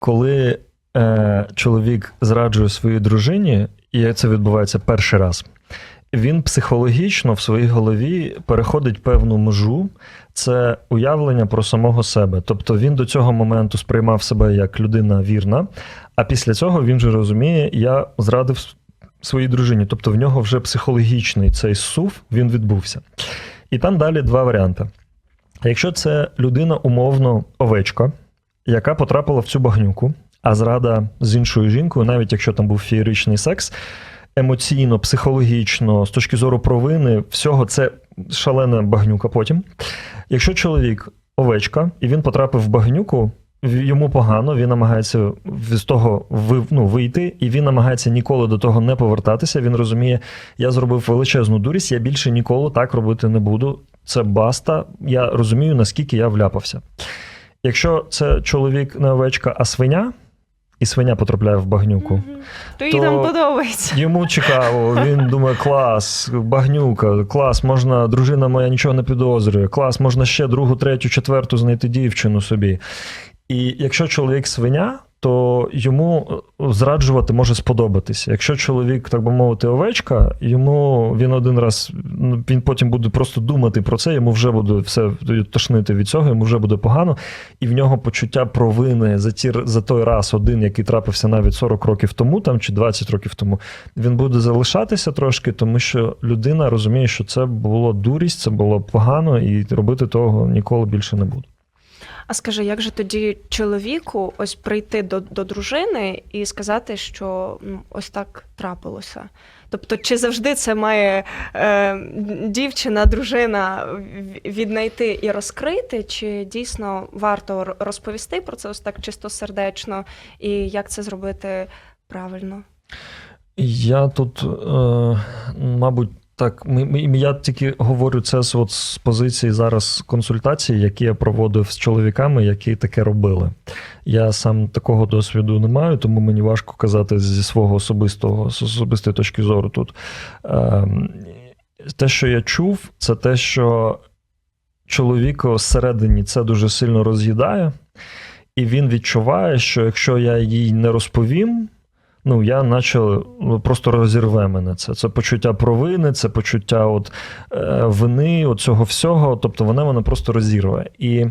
Коли е, чоловік зраджує своїй дружині, і це відбувається перший раз, він психологічно в своїй голові переходить певну межу. Це уявлення про самого себе. Тобто він до цього моменту сприймав себе як людина вірна, а після цього він же розуміє, я зрадив своїй дружині. Тобто в нього вже психологічний цей сув він відбувся. І там далі два варіанти. Якщо це людина умовно овечка, яка потрапила в цю багнюку, а зрада з іншою жінкою, навіть якщо там був феєричний секс, емоційно, психологічно, з точки зору провини, всього це шалена багнюка потім. Якщо чоловік овечка, і він потрапив в багнюку, йому погано, він намагається з того ну, вийти, і він намагається ніколи до того не повертатися. Він розуміє, я зробив величезну дурість, я більше ніколи так робити не буду. Це баста. Я розумію, наскільки я вляпався. Якщо це чоловік не овечка, а свиня, і свиня потрапляє в багнюку, Мгм. То їй там подобається. Йому цікаво, він думає, клас, багнюка, клас, можна, дружина моя нічого не підозрює, клас, можна ще другу, третю, четверту знайти дівчину собі. І якщо чоловік свиня, то йому е, зраджувати може сподобатися. Якщо чоловік, так би мовити, овечка, йому він один раз ну, він потім буде просто думати про це, йому вже буде все тошнити від цього, йому вже буде погано, і в нього почуття провини за ті за той раз один, який трапився навіть 40 років тому, там чи 20 років тому, він буде залишатися трошки, тому що людина розуміє, що це було дурість, це було погано, і робити того ніколи більше не буде. А скажи, як же тоді чоловіку ось прийти до, до дружини і сказати, що ну, ось так трапилося? Тобто, чи завжди це має е, дівчина, дружина віднайти і розкрити, чи дійсно варто розповісти про це ось так чисто сердечно, і як це зробити правильно? Я тут, е, мабуть, так, ми, ми- я тільки говорю це з, от, з позиції зараз консультацій, які я проводив з чоловіками, які таке робили. Я сам такого досвіду не маю, тому мені важко казати зі свого особистого з особистої точки зору тут. Е, те, що я чув, це те, що чоловіка всередині це дуже сильно роз'їдає, і він відчуває, що якщо я їй не розповім, ну я наче ну, просто розірве мене це. Це почуття провини, це почуття от, е, вини, от цього всього. Тобто вона мене просто розірве. І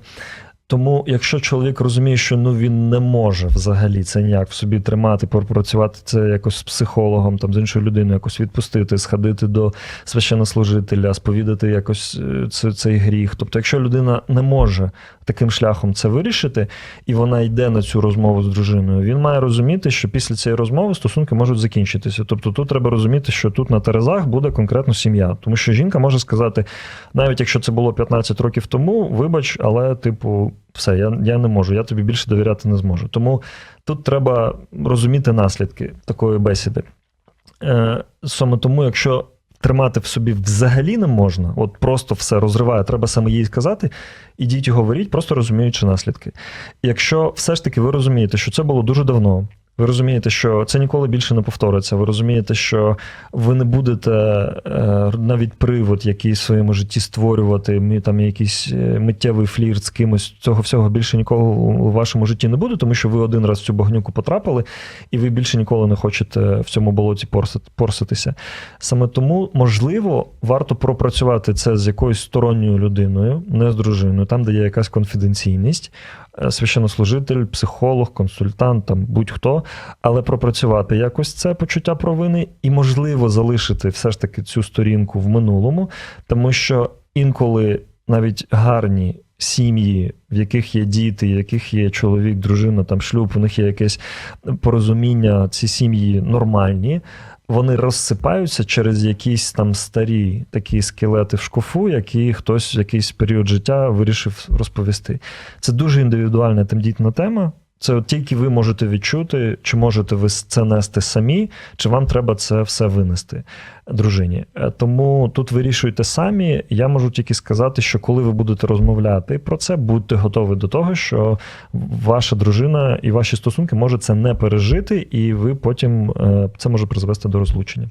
тому, якщо чоловік розуміє, що ну він не може взагалі це ніяк в собі тримати, пропрацювати це якось з психологом, там з іншою людиною, якось відпустити, сходити до священнослужителя, сповідати якось е, це, цей гріх. Тобто, якщо людина не може таким шляхом це вирішити, і вона йде на цю розмову з дружиною, він має розуміти, що після цієї розмови стосунки можуть закінчитися. Тобто, тут треба розуміти, що тут на терезах буде конкретно сім'я, тому що жінка може сказати, навіть якщо це було 15 років тому, вибач, але типу. Все, я, я не можу, я тобі більше довіряти не зможу. Тому тут треба розуміти наслідки такої бесіди. Е, саме тому, якщо тримати в собі взагалі не можна, от просто все розриває, треба саме їй сказати, ідіть і говоріть, просто розуміючи наслідки. Якщо все ж таки ви розумієте, що це було дуже давно, ви розумієте, що це ніколи більше не повториться. Ви розумієте, що ви не будете е, навіть привод якийсь в своєму житті створювати, там якийсь е, миттєвий флірт з кимось. Цього всього більше ніколи у вашому житті не буде, тому що ви один раз в цю багнюку потрапили, і ви більше ніколи не хочете в цьому болоті порсит- порситися. Саме тому, можливо, варто пропрацювати це з якоюсь сторонньою людиною, не з дружиною, там, де є якась конфіденційність, священнослужитель, психолог, консультант, там будь-хто, але пропрацювати якось це почуття провини і, можливо, залишити все ж таки цю сторінку в минулому, тому що інколи навіть гарні. Сім'ї, в яких є діти, в яких є чоловік, дружина, там шлюб, у них є якесь порозуміння, ці сім'ї нормальні, вони розсипаються через якісь там старі такі скелети в шкафу, які хтось в якийсь період життя вирішив розповісти. Це дуже індивідуальна тендітна тема. Це тільки ви можете відчути, чи можете ви це нести самі, чи вам треба це все винести дружині. Е, Тому тут вирішуйте самі. Я можу тільки сказати, що коли ви будете розмовляти про це, будьте готові до того, що ваша дружина і ваші стосунки може це не пережити, і ви потім е, це може призвести до розлучення.